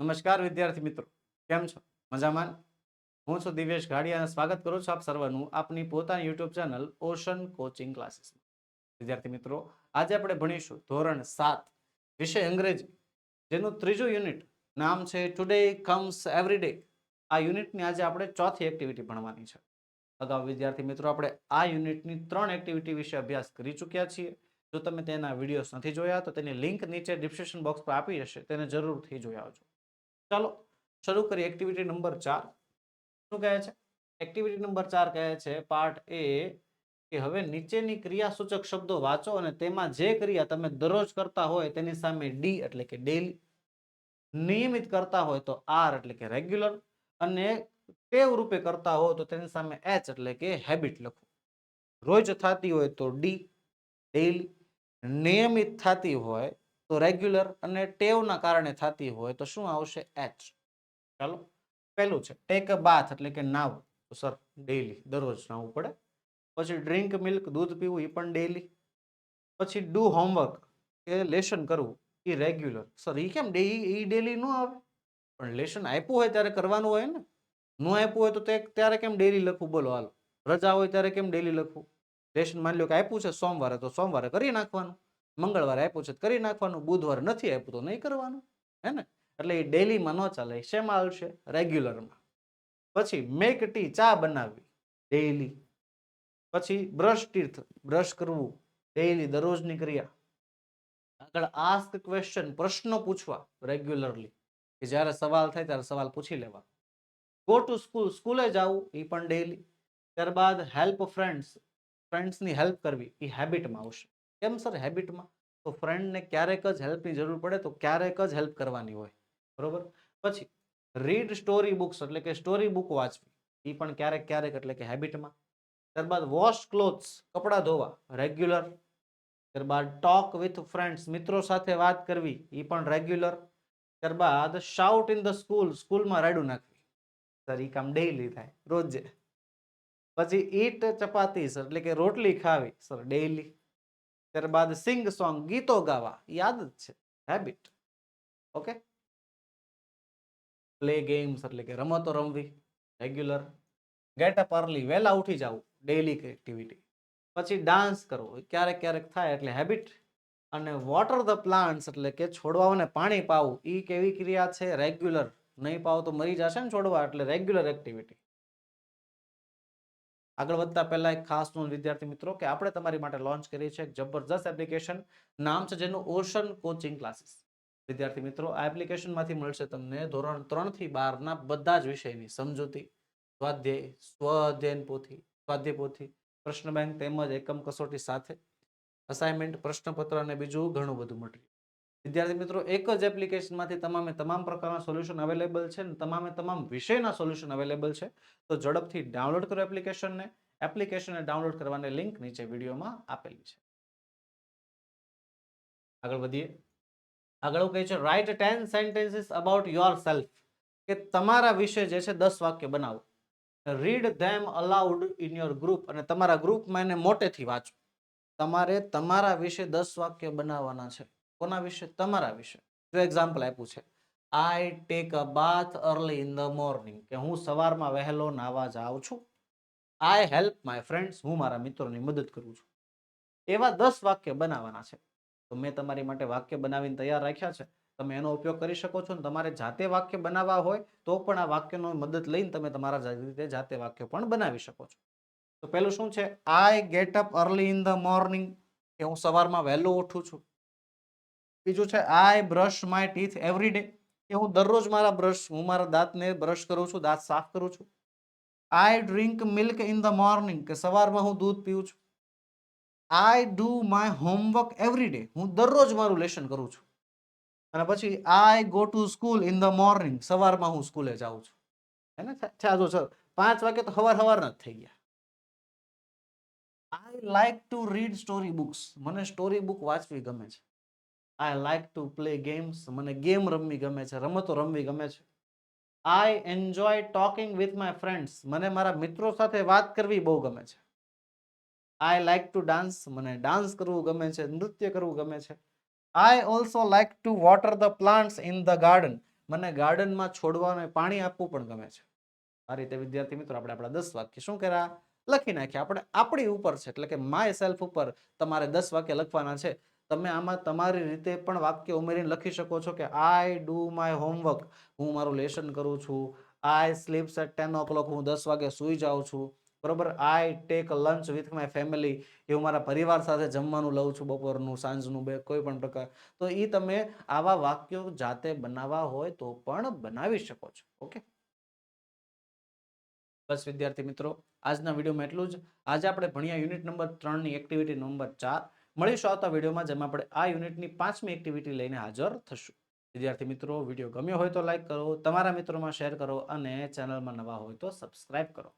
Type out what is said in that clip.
નમસ્કાર વિદ્યાર્થી મિત્રો, કેમ છો? મજામાં? હું છું દિવેશ ઘાડિયા સ્વાગત કરું છું આપ સર્વનું આપની પોતાની YouTube channel Ocean Coaching Classes વિદ્યાર્થી મિત્રો, આજે આપણે ભણીશું ધોરણ સાત, વિષય અંગ્રેજી, જેનું ત્રીજું યુનિટ નામ છે ટુડે કમ્સ એવરી ડે આ યુનિટની આજે આપણે ચોથી એક્ટિવિટી ભણવાની છે. અગાઉ વિદ્યાર્થી મિત્રો, આપણે આ યુનિટની ત્રણ એક્ટિવિટી વિશે અભ્યાસ કરી ચૂક્યા છીએ. જો તમે તેના વિડીયોઝ નથી જોયા, તો તેની લિંક નીચે ડિસ્ક્રિપ્શન બોક્સ પર આપી હશે, તેને જરૂરથી જોઈ આવજો. ચાલો શરૂ કરીએ એક્ટિવિટી નંબર ચાર. શું કહે છે? એક્ટિવિટી નંબર ચાર કહે છે પાર્ટ એ કે હવે નીચેની ક્રિયાસૂચક શબ્દો વાંચો અને તેમાં જે ક્રિયા તમે દરરોજ કરતા હોય તેની સામે ડી એટલે કે ડેલી નિયમિત કરતા હોય તો આર એટલે કે રેગ્યુલર અને ટેવ રૂપે કરતા હો તો તેની સામે એચ એટલે કે હેબિટ લખો. રોજ થતી હોય તો ડી ડેલી નિયમિત થતી હોય તો રેગ્યુલર અને ટેવના કારણે થતી હોય તો શું આવશે? એચ ચાલો, પહેલું છે ટેક અ બાથ એટલે કે નાવ. સર ડેઈલી દરરોજ નાવું પડે. પછી ડ્રિંક મિલ્ક દૂધ પીવું એ પણ ડેઈલી પછી ડુ હોમવર્ક કે લેશન કરવું એ રેગ્યુલર સર એ કેમ ડે એ ડેલી ન આવે? પણ લેશન આપ્યું હોય ત્યારે કરવાનું હોય ને. ન આપ્યું હોય તો તે ત્યારે કેમ ડેલી લખવું? બોલો, હાલો. રજા હોય ત્યારે કેમ ડેલી લખવું? લેશન માની લો કે આપ્યું છે સોમવારે, તો સોમવારે કરી નાખવાનું. મંગળવારે આપ્યું છે. કરી નાખવાનું, બુધવાર નથી આપ્યું તો નહીં કરવાનું. હે ને? એટલે એ ડેલીમાં ન ચાલે, શેમાં આવશે રેગ્યુલરમાં. પછી મેક ટી ચા બનાવવી ડેઈલી પછી બ્રશ ટીથ બ્રશ કરવું ડેઈલી દરરોજની ક્રિયા. આગળ આસ્ક ક્વેશ્ચન પ્રશ્નો પૂછવા રેગ્યુલરલી કે જ્યારે સવાલ થાય ત્યારે સવાલ પૂછી લેવા. ગો ટુ સ્કૂલ સ્કૂલે જવું એ પણ ડેઈલી ત્યારબાદ હેલ્પ ફ્રેન્ડ્સ ફ્રેન્ડ્સની હેલ્પ કરવી એ હેબિટમાં આવશે. કેમ સર હેબિટમાં તો ફ્રેન્ડને ક્યારેક જ હેલ્પની જરૂર પડે તો ક્યારેક જ હેલ્પ કરવાની હોય. બરોબર? પછી રીડ સ્ટોરી બુક્સ એટલે કે સ્ટોરી બુક વાંચવી. એ પણ ક્યારેક ક્યારેક એટલે કે હેબિટમાં ત્યારબાદ વોશ ક્લોથ્સ કપડાં ધોવા રેગ્યુલર ત્યારબાદ ટોક વિથ ફ્રેન્ડ્સ મિત્રો સાથે વાત કરવી એ પણ રેગ્યુલર ત્યારબાદ શાઉટ ઇન ધ સ્કૂલ સ્કૂલમાં રાડું નાખવી. સર એ કામ ડેઈલી થાય, રોજે. પછી ઈટ ચપાતીસ એટલે કે રોટલી ખાવી, સર ડેઈલી ત્યારબાદ સિંગ સોંગ ગીતો ગાવા. યાદ જ છે. હેબિટ ઓકે પ્લે ગેમ્સ એટલે કે રમતો રમવી. રેગ્યુલર ગેટ અપ અર્લી વહેલા ઉઠી જવું. ડેઇલી એક્ટિવિટી પછી ડાન્સ કરવો. ક્યારેક ક્યારેક થાય એટલે હેબિટ અને વોટર ધ પ્લાન્ટ્સ એટલે કે છોડવાઓને પાણી પાવું. એ કેવી ક્રિયા છે? રેગ્યુલર નહીં પાવો તો મરી જશે ને છોડવા એટલે રેગ્યુલર એક્ટિવિટી આગળ વધતા પહેલા એક ખાસ નોંધ, વિદ્યાર્થી મિત્રો, કે આપણે તમારી માટે લોન્ચ કરીએ છીએ એક જબરજસ્ત એપ્લિકેશન નામ છે જેનું ઓશન કોચિંગ ક્લાસીસ વિદ્યાર્થી મિત્રો, આ એપ્લિકેશનમાંથી મળશે તમને ધોરણ ત્રણથી બારના બધા જ વિષયની સમજૂતી, સ્વાધ્યાય સ્વઅધ્યયન પોથી, સ્વાધ્યાય પોથી પ્રશ્ન બેંક તેમજ એકમ કસોટી સાથે અસાઇનમેન્ટ પ્રશ્નપત્ર અને બીજું ઘણું બધું મટીરિયલ વિદ્યાર્થી મિત્રો, એક જ એપ્લિકેશનમાંથી તમામે તમામ પ્રકારના સોલ્યુશન અવેલેબલ છે અને તમામે તમામ વિષયના સોલ્યુશન અવેલેબલ છે. તો ઝડપથી ડાઉનલોડ કરો એપ્લિકેશનને એપ્લિકેશનને ડાઉનલોડ કરવાની લિંક નીચે વિડીયોમાં આપેલી છે. આગળ વધીએ. આગળ કહે છે write ten sentences about yourself કે તમારા વિશે જે છે દસ વાક્ય બનાવો. Read them aloud in your group અને તમારા ગ્રુપમાં એને મોટેથી વાંચો. તમારે તમારા વિશે દસ વાક્ય બનાવવાના છે. કોના વિશે? તમારા વિશે. જો એક્ઝામ્પલ આપ્યું છે. I take a bath early in the morning કે હું સવારમાં વહેલો નાવા જાઉં છું. આઈ હેલ્પ માય ફ્રેન્ડ્સ હું મારા મિત્રોની મદદ કરું છું. એવા દસ વાક્ય બનાવવાના છે. તો મેં તમારી માટે વાક્ય બનાવીને તૈયાર રાખ્યા છે. તમે એનો ઉપયોગ કરી શકો છો અને તમારે જાતે વાક્ય બનાવવા હોય તો પણ આ વાક્યનો મદદ લઈને તમે તમારા રીતે જાતે વાક્ય પણ બનાવી શકો છો. તો પહેલું શું છે? I get up early in the morning કે હું સવારમાં વહેલો ઉઠું છું. બીજું છે I brush my teeth every day કે હું દરરોજ મારા બ્રશ હું મારા દાંતને બ્રશ કરું છું, દાંત સાફ કરું છું. I drink milk in the morning કે સવારમાં હું દૂધ પીઉં છું. I do my homework every day હું દરરોજ મારું લેશન કરું છું. અને પછી I go to school in the morning સવારમાં હું સ્કૂલે જાઉં છું. હે ને? જો સર પાંચ વાગે તો હવાર હવારના જ થઈ ગયા. I like to read story books મને સ્ટોરી બુક વાંચવી ગમે છે. I like to play games મને ગેમ રમવી ગમે છે, રમતો રમવી ગમે છે. I enjoy talking with my friends મને મારા મિત્રો સાથે વાત કરવી બહુ ગમે છે. આઈ લાઈક ટુ ડાન્સ મને ડાન્સ કરવું ગમે છે, નૃત્ય કરવું ગમે છે. I also like to water the plants in the garden મને ગાર્ડનમાં છોડવાને પાણી આપવું પણ ગમે છે. આ રીતે, વિદ્યાર્થી મિત્રો, આપણે આપણા દસ વાક્ય શું કર્યા? લખી નાખ્યા. આપણે આપણી ઉપર છે, એટલે કે માય સેલ્ફ ઉપર તમારે દસ વાક્ય લખવાના છે. તમે આમાં તમારી રીતે પણ વાક્ય ઉમેરીને લખી શકો છો કે આઈ ડુ માય હોમવર્ક હું મારું લેસન કરું છું. I sleeps at ten o'clock હું દસ વાગે સૂઈ જાઉં છું. બરોબર? I take lunch with my family એ હું મારા પરિવાર સાથે જમવાનું લઉં છું બપોરનું, સાંજનું, બે, કોઈ પણ પ્રકાર. તો એ તમે આવા વાક્યો જાતે બનાવવા હોય તો પણ બનાવી શકો છો. ઓકે? બસ વિદ્યાર્થી મિત્રો, આજના વિડીયોમાં એટલું જ. આજે આપણે ભણ્યા યુનિટ નંબર ત્રણની એક્ટિવિટી નંબર ચાર. મળીશું આવતા વિડીયોમાં, જેમાં આપણે આ યુનિટની પાંચમી એક્ટિવિટી લઈને હાજર થશું. વિદ્યાર્થી મિત્રો, વીડિયો ગમ્યો હોય તો લાઇક કરો, તમારા મિત્રોમાં શેર કરો અને ચેનલમાં નવા હોય તો સબસ્ક્રાઇબ કરો.